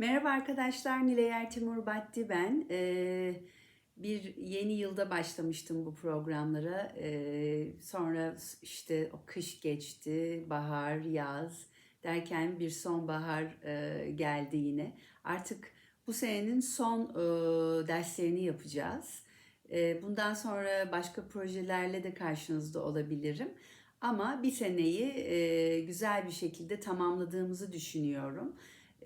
Merhaba arkadaşlar, Nilay Ertimur Batti ben. Ee, bir yeni yılda başlamıştım bu programlara. Ee, sonra işte o kış geçti, bahar, yaz derken bir sonbahar e, geldi yine. Artık bu senenin son e, derslerini yapacağız. E, bundan sonra başka projelerle de karşınızda olabilirim. Ama bir seneyi e, güzel bir şekilde tamamladığımızı düşünüyorum.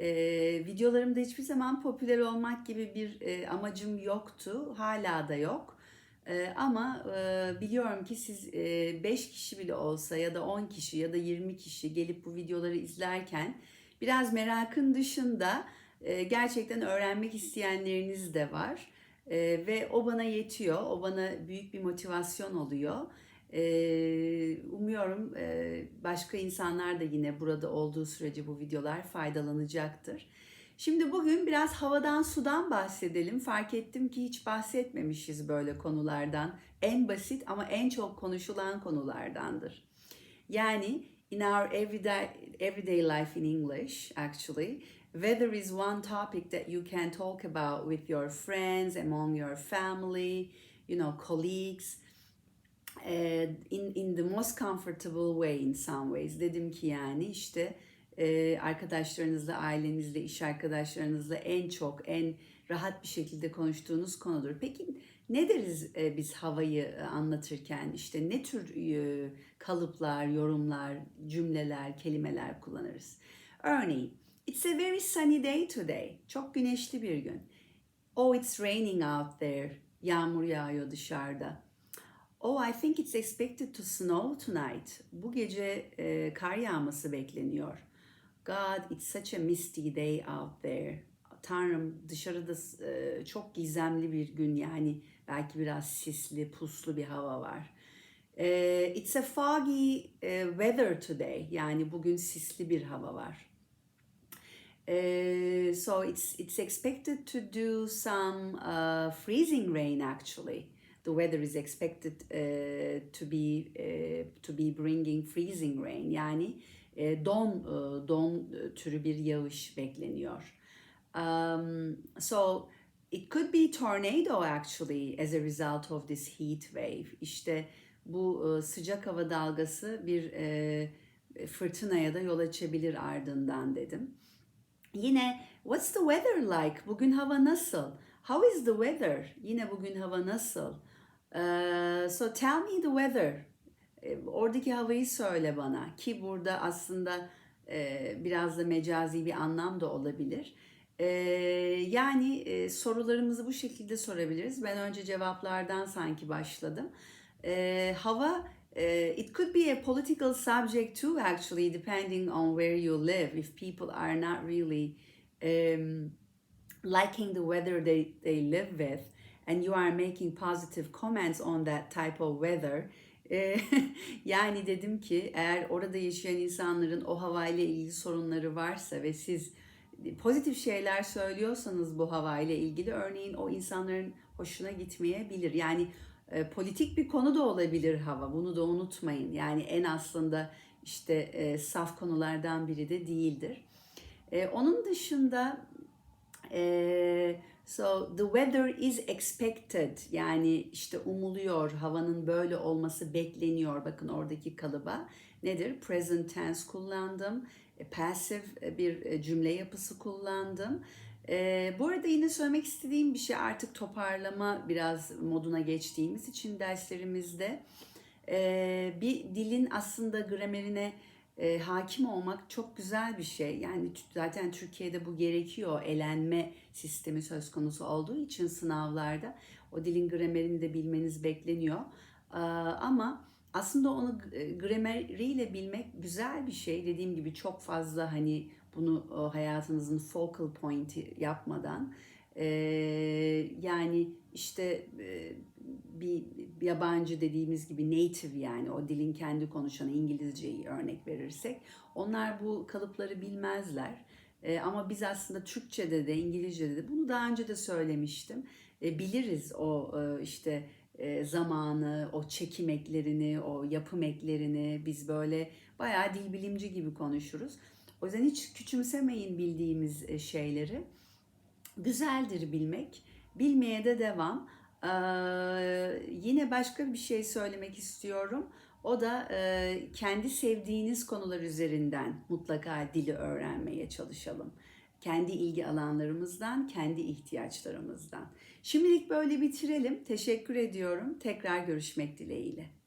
Ee, videolarımda hiçbir zaman popüler olmak gibi bir e, amacım yoktu. Hala da yok. Ee, ama e, biliyorum ki siz 5 kişi bile olsa ya da 10 kişi ya da 20 kişi gelip bu videoları izlerken biraz merakın dışında e, gerçekten öğrenmek isteyenleriniz de var. E, ve o bana yetiyor. O bana büyük bir motivasyon oluyor. Umuyorum başka insanlar da yine burada olduğu sürece bu videolar faydalanacaktır. Şimdi bugün biraz havadan sudan bahsedelim. Fark ettim ki hiç bahsetmemişiz böyle konulardan. En basit ama en çok konuşulan konulardandır. Yani in our everyday everyday life in English actually weather is one topic that you can talk about with your friends among your family you know colleagues in in the most comfortable way in some ways dedim ki yani işte e, arkadaşlarınızla, ailenizle, iş arkadaşlarınızla en çok en rahat bir şekilde konuştuğunuz konudur. Peki ne deriz e, biz havayı e, anlatırken işte ne tür e, kalıplar, yorumlar, cümleler, kelimeler kullanırız? Örneğin It's a very sunny day today. Çok güneşli bir gün. Oh, it's raining out there. Yağmur yağıyor dışarıda. Oh, I think it's expected to snow tonight. Bu gece e, kar yağması bekleniyor. God, it's such a misty day out there. Tanrım dışarıda e, çok gizemli bir gün yani belki biraz sisli, puslu bir hava var. E, it's a foggy e, weather today. Yani bugün sisli bir hava var. E, so it's it's expected to do some uh, freezing rain actually the weather is expected uh, to be uh, to be bringing freezing rain yani e, don e, don türü bir yağış bekleniyor. Um, so it could be tornado actually as a result of this heat wave. İşte bu e, sıcak hava dalgası bir e, fırtınaya da yol açabilir ardından dedim. Yine what's the weather like? Bugün hava nasıl? How is the weather? Yine bugün hava nasıl? Uh, so tell me the weather. Oradaki havayı söyle bana ki burada aslında e, biraz da mecazi bir anlam da olabilir. E, yani e, sorularımızı bu şekilde sorabiliriz. Ben önce cevaplardan sanki başladım. E, hava e, it could be a political subject too actually depending on where you live. If people are not really um, liking the weather they, they live with and you are making positive comments on that type of weather e, yani dedim ki eğer orada yaşayan insanların o havayla ilgili sorunları varsa ve siz pozitif şeyler söylüyorsanız bu havayla ilgili örneğin o insanların hoşuna gitmeyebilir. Yani e, politik bir konu da olabilir hava. Bunu da unutmayın. Yani en aslında işte e, saf konulardan biri de değildir. E, onun dışında e, So the weather is expected. Yani işte umuluyor havanın böyle olması bekleniyor. Bakın oradaki kalıba. Nedir? Present tense kullandım. E, passive e, bir e, cümle yapısı kullandım. Ee, bu arada yine söylemek istediğim bir şey artık toparlama biraz moduna geçtiğimiz için derslerimizde ee, bir dilin aslında gramerine e, hakim olmak çok güzel bir şey. Yani zaten Türkiye'de bu gerekiyor. Elenme sistemi söz konusu olduğu için sınavlarda o dilin gramerini de bilmeniz bekleniyor. E, ama aslında onu e, grameriyle bilmek güzel bir şey. Dediğim gibi çok fazla hani bunu hayatınızın focal point'i yapmadan e, yani işte e, bir yabancı dediğimiz gibi native yani o dilin kendi konuşanı İngilizceyi örnek verirsek onlar bu kalıpları bilmezler. E, ama biz aslında Türkçe'de de İngilizce'de de bunu daha önce de söylemiştim. E, biliriz o e, işte e, zamanı, o çekim eklerini, o yapım eklerini biz böyle bayağı dil bilimci gibi konuşuruz. O yüzden hiç küçümsemeyin bildiğimiz e, şeyleri. Güzeldir bilmek. Bilmeye de devam. Yine başka bir şey söylemek istiyorum. O da e, kendi sevdiğiniz konular üzerinden mutlaka dili öğrenmeye çalışalım. Kendi ilgi alanlarımızdan, kendi ihtiyaçlarımızdan. Şimdilik böyle bitirelim. Teşekkür ediyorum. Tekrar görüşmek dileğiyle.